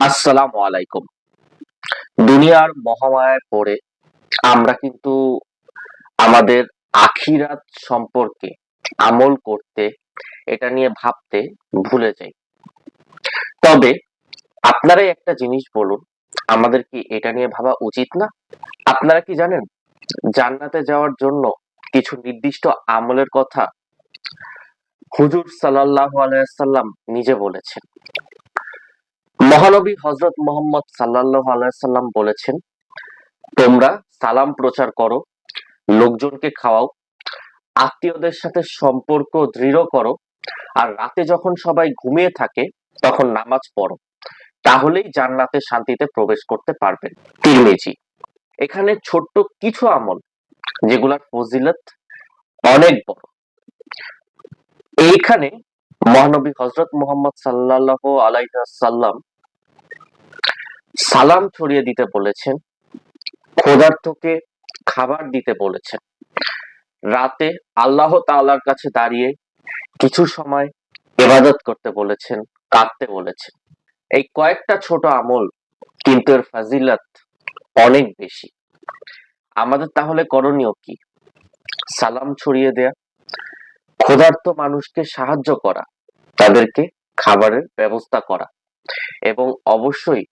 আসসালামু আলাইকুম। দুনিয়ার মহামায়ায় পড়ে আমরা কিন্তু আমাদের আখিরাত সম্পর্কে আমল করতে, এটা নিয়ে ভাবতে ভুলে যাই। তবে আপনারাই একটা জিনিস বলুন, আমাদের কি এটা নিয়ে ভাবা উচিত না? আপনারা কি জানেন, জান্নাতে যাওয়ার জন্য কিছু নির্দিষ্ট আমলের কথা হুজুর সাল্লাল্লাহু আলাইসাল্লাম নিজে বলেছেন। মহানবী হজরত মোহাম্মদ সাল্লাহ আলাইসাল্লাম বলেছেন, তোমরা সালাম প্রচার করো, লোকজনকে খাওয়াও, আত্মীয়দের সাথে সম্পর্ক দৃঢ় করো, আর রাতে যখন সবাই ঘুমিয়ে থাকে, তখন নামাজ পড়ো। তাহলেই জান্নাতে শান্তিতে প্রবেশ করতে পারবেন তিরমিজি, এখানে ছোট্ট কিছু আমল, যেগুলার ফজিলত অনেক বড়। এইখানে মহানবী হজরত মোহাম্মদ সাল্লাহ আলাইসাল্লাম সালাম ছড়িয়ে দিতে বলেছেন, ক্ষুধার্তকে খাবার দিতে বলেছেন। রাতে আল্লাহ তাআলার কাছে দাঁড়িয়ে কিছু সময় ইবাদত করতে বলেছেন, কাঁদতে বলেছেন। এই কয়েকটা ছোট আমল কিন্তু এর ফাজিলাত অনেক বেশি। আমাদের তাহলে করণীয় কি? সালাম ছড়িয়ে দেয়া, ক্ষুধার্ত মানুষকে সাহায্য করা, তাদেরকে খাবারের ব্যবস্থা করা। এবং অবশ্যই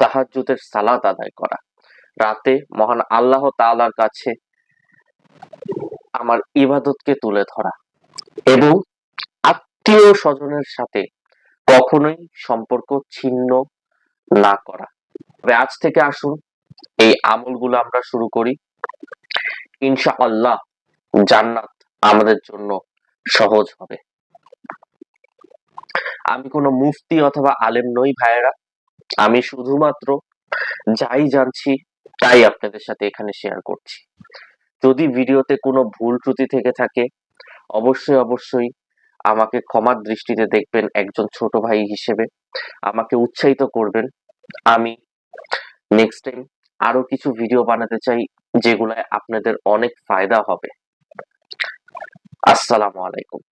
তাহাজ্জুদের সালাত আদায় করা। রাতে মহান আল্লাহ তাআলার কাছে আমার ইবাদতকে তুলে ধরা এবং আত্মীয় স্বজনের সাথে কখনোই সম্পর্ক ছিন্ন না করা। তবে আজ থেকে আসুন, এই আমলগুলো আমরা শুরু করি। ইনশা আল্লাহ জান্নাত আমাদের জন্য সহজ হবে। আমি কোনো মুফতি অথবা আলেম নই ভাইয়েরা। আমি শুধুমাত্র যাই জানছি, তাই আপনাদের সাথে এখানে শেয়ার করছি। যদি ভিডিওতে কোনো ভুল ত্রুটি থেকে থাকে, অবশ্যই অবশ্যই আমাকে ক্ষমার দৃষ্টিতে দেখবেন একজন ছোট ভাই হিসেবে। আমাকে উৎসাহিত করবেন। আমি নেক্সট টাইম আরও কিছু ভিডিও বানাতে চাই, যেগুলায় আপনাদের অনেক ফায়দা হবে। আসসালামু আলাইকুম।